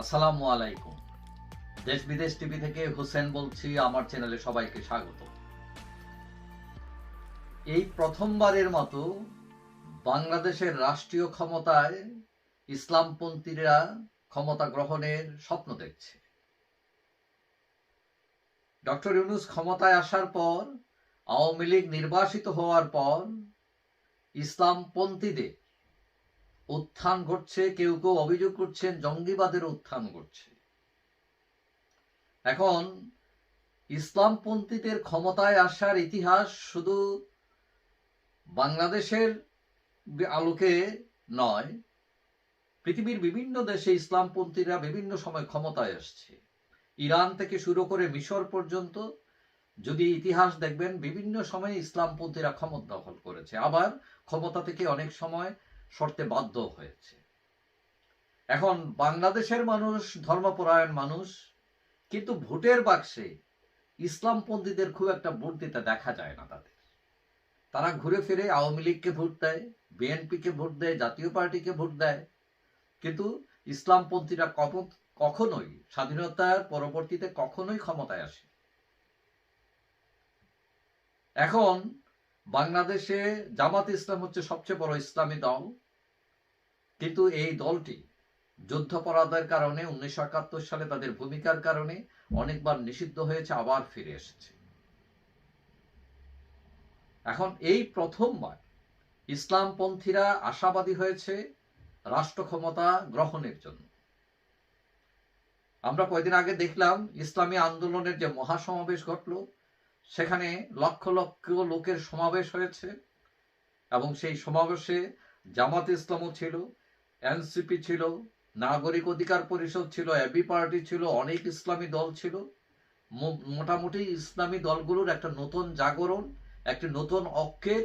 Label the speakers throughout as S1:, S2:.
S1: আসসালামু আলাইকুম। দেশ বিদেশ টিভি থেকে হোসেন বলছি, আমার চ্যানেলে সবাইকে স্বাগত। এই প্রথমবারের মতো বাংলাদেশের রাষ্ট্রীয় ক্ষমতায় ইসলামপন্থীরা ক্ষমতা গ্রহণের স্বপ্ন দেখছে। ডক্টর ইউনুস ক্ষমতায় আসার পর, আওয়ামী লীগ নির্বাসিত হওয়ার পর, ইসলামপন্থীদের উত্থান ঘটছে, কেউ কেউ অভিযোগ করছেন জঙ্গিবাদের উত্থান ঘটছে। এখন ইসলামপন্থীদের ক্ষমতায় আসার ইতিহাস শুধু বাংলাদেশের আলোকে নয়, পৃথিবীর বিভিন্ন দেশে ইসলামপন্থীরা বিভিন্ন সময় ক্ষমতায় আসছে। ইরান থেকে শুরু করে মিশর পর্যন্ত যদি ইতিহাস দেখবেন, বিভিন্ন সময়ে ইসলামপন্থীরা ক্ষমতা দখল করেছে। আবার ক্ষমতা থেকে অনেক সময় সরতে বাধ্য হয়েছে। এখন বাংলাদেশের মানুষ, ধর্মপরায়ণ মানুষ, কিন্তু ভোটের বাক্সে ইসলামপন্থীদের খুব একটা ভোট দিতে দেখা যায় না তাদের। তারা ঘুরে ফিরে আওয়ামী লীগকে ভোট দেয়, বিএনপিকে ভোট দেয়, জাতীয় পার্টিকে ভোট দেয়। কিন্তু ইসলামপন্থীরা কখনোই স্বাধীনতার পরবর্তীতে কখনোই ক্ষমতায় আসে। এখন বাংলাদেশে জামাত ইসলাম হচ্ছে সবচেয়ে বড় ইসলামী দল। কিন্তু এই দলটি যুদ্ধাপরাধের কারণে উনিশশো একাত্তর সালে তাদের ভূমিকার কারণে অনেকবার নিষিদ্ধ হয়েছে, আবার ফিরে এসেছে। এখন এই প্রথমবার ইসলামপন্থীরা আশাবাদী হয়েছে রাষ্ট্র ক্ষমতা গ্রহণের জন্য। আমরা কয়েকদিন আগে দেখলাম ইসলামী আন্দোলনের যে মহাসমাবেশ ঘটল সেখানে লক্ষ লক্ষ লোকের সমাবেশ হয়েছে এবং সেই সমাবেশে জামাত ইসলামও ছিল, এনসিপি ছিল, নাগরিক অধিকার পরিষদ ছিল, এবি পার্টি ছিল, অনেক ইসলামী দল ছিল। মোটামুটি ইসলামী দলগুলোর একটা নতুন জাগরণ, একটি নতুন অক্ষের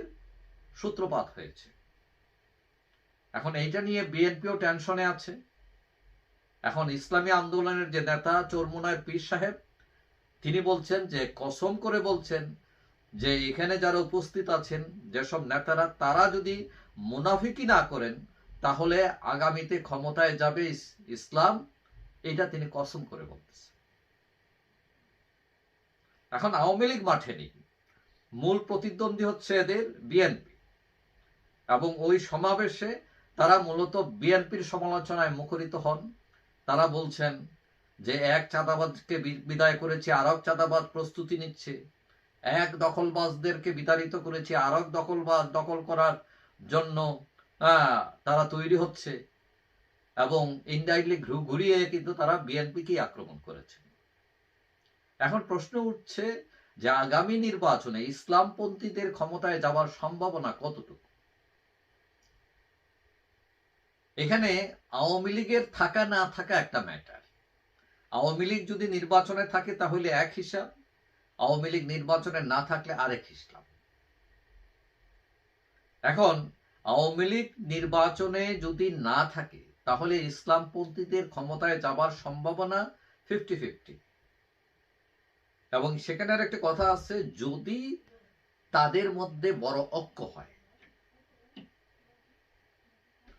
S1: সূত্রপাত হয়েছে। এখন এইটা নিয়ে বিএনপিও টেনশনে আছে। এখন ইসলামী আন্দোলনের যে নেতা চরমুনায় পীর সাহেব তিনি বলছেন যে, কসম করে বলছেন যে, এখানে যারা উপস্থিত আছেন, যেসব নেতারা, তারা যদি মুনাফিকি না করেন, তাহলে আগামীতে ক্ষমতায় যাবে ইসলাম। এটা তিনি কসম করে বলতেছেন। এখন আওয়ামী লীগ মাঠে নেই। মূল প্রতিদ্বন্দ্বী হচ্ছে এদের বিএনপি। এবং ওই সমাবেশে তারা মূলত বিএনপির সমালোচনায় মুখরিত হন। তারা বলছেন যে এক চাঁদাবাজকে বিদায় করেছে, আরক চাঁদাবাজ প্রস্তুতি নিচ্ছে। এক দখলবাজদেরকে বিতাড়িত করেছে আর এক দখলবাজ দখল করার জন্য তারা তৈরি হচ্ছে। এবং ইনডাইরেক্টলি ঘুরিয়ে কিন্তু তারা বিএনপিকেই আক্রমণ করেছে। এখন প্রশ্ন উঠছে যে আগামী নির্বাচনে ইসলামপন্থীদের ক্ষমতায় যাওয়ার সম্ভাবনা কতটুকু? এখানে আওয়ামী লীগের থাকা না থাকা একটা ম্যাটার আওয়ামী লীগ যদি নির্বাচনে থাকে তাহলে এক হিসাব, আওয়ামী লীগ নির্বাচনে না থাকলে আরেক হিসাব। এখন, আওয়ামী লীগ নির্বাচনে যদি না থাকে, তাহলে ইসলামপন্থীদের ক্ষমতায় যাবার সম্ভাবনা ফিফটি ফিফটি এবং সেখানে একটা কথা আছে, যদি তাদের মধ্যে বড় ঐক্য হয়।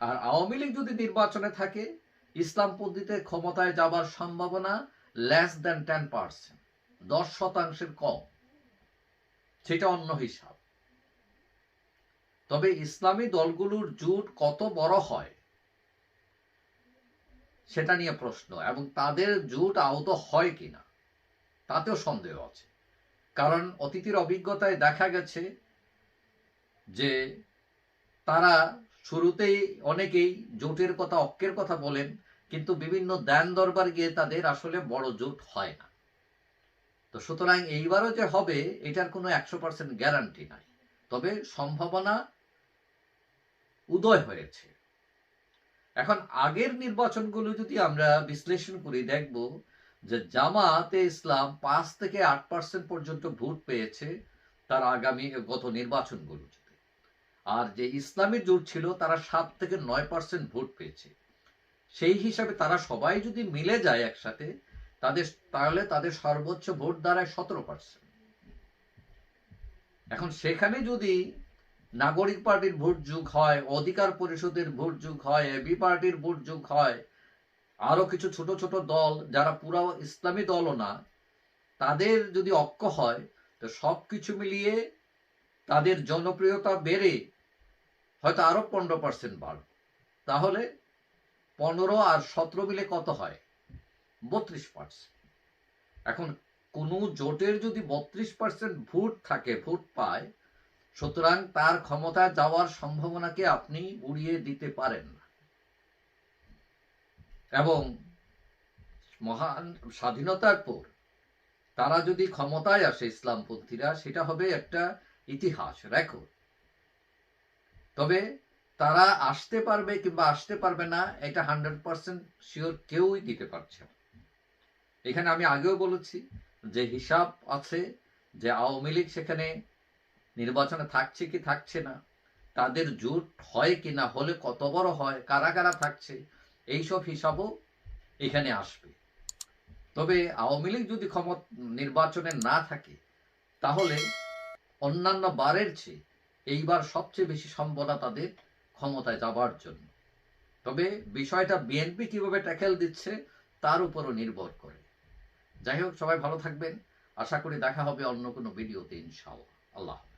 S1: আর আওয়ামী লীগ যদি নির্বাচনে থাকে ইসলামপন্থীদের ক্ষমতায় যাবার সম্ভাবনা লেস দেন টেন পার্সেন্ট দশ শতাংশের কম। সেটা অন্য হিসাব। তবে ইসলামী দলগুলোর জোট কত বড় হয়, সেটা নিয়ে প্রশ্ন, এবং তাদের জোট আহত হয় কিনা, তাতেও সন্দেহ আছে। কারণ অতীতের অভিজ্ঞতায় দেখা গেছে যে তারা শুরুতেই অনেকেই জোটের কথা, অক্কের কথা বলেন, কিন্তু বিভিন্ন দেন দরবার গিয়ে তাদের আসলে বড় জোট হয় না। তো সুতরাং এইবারও যে হবে, এটার কোনো একশো পার্সেন্ট গ্যারান্টি নাই। তবে সম্ভাবনা উদয় হয়েছে। এখন আগের নির্বাচনগুলো যদি আমরা বিশ্লেষণ করি, দেখব যে জামাতে ইসলাম পাঁচ থেকে আট পার্সেন্ট পর্যন্ত ভোট পেয়েছে তার আগামী গত নির্বাচনগুলোতে। আর যে ইসলামী জোট ছিল, তারা সাত থেকে নয় পার্সেন্ট ভোট পেয়েছে। সেই হিসাবে তারা সবাই যদি মিলে যায় একসাথে, তাদের, তাহলে তাদের সর্বোচ্চ ভোট দাঁড়ায় সতেরো পার্সেন্ট। এখন সেখানে যদি নাগরিক পার্টির ভোট যুগ হয়, অধিকার পরিষদের ভোট যুগ হয়, এবি পার্টির ভোট যুগ হয়, আরও কিছু ছোট ছোট দল যারা পুরা ইসলামী দলও না, তাদের যদি অক্ষ হয়, তো সব কিছু মিলিয়ে তাদের জনপ্রিয়তা বেড়ে হয়তো আরও পনেরো পার্সেন্ট বাড়বে তাহলে পনেরো আর সতেরো মিলে কত হয়? বত্রিশ পার্সেন্ট এখন কোনো জোটের যদি বত্রিশ পার্সেন্ট ভোট থাকে, ভোট পায়, সুতরাং তার ক্ষমতা যাওয়ার সম্ভাবনাকে আপনি উড়িয়ে দিতে পারেন। না এবং মহান স্বাধীনতার পর তারা যদি ক্ষমতায় আসে ইসলামপন্থীরা, সেটা হবে একটা ইতিহাস রেকর্ড তবে তারা আসতে পারবে কিংবা আসতে পারবে না, এটা হান্ড্রেড পার্সেন্ট শিওর কেউই দিতে পারছে এখানে আমি আগেও বলেছি যে হিসাব আছে যে আওয়ামী লীগ সেখানে নির্বাচনে থাকছে কি থাকছে না, তাদের জোট হয় কি না, হলে কত বড় হয়, কারা কারা থাকছে, এইসব হিসাবও এখানে আসবে। তবে আওয়ামী লীগ যদি ক্ষমত নির্বাচনে না থাকে, তাহলে অন্যান্য বারের চেয়ে এইবার সবচেয়ে বেশি সম্ভাবনা তাদের ক্ষমতায় যাবার জন্য। তবে বিষয়টা বিএনপি কীভাবে ট্যাকেল দিচ্ছে, তার উপরও নির্ভর করে। যাই হোক, সবাই ভালো থাকবেন। আশা করি দেখা হবে অন্য কোনো ভিডিওতে, ইনশাআল্লাহ। আল্লাহ।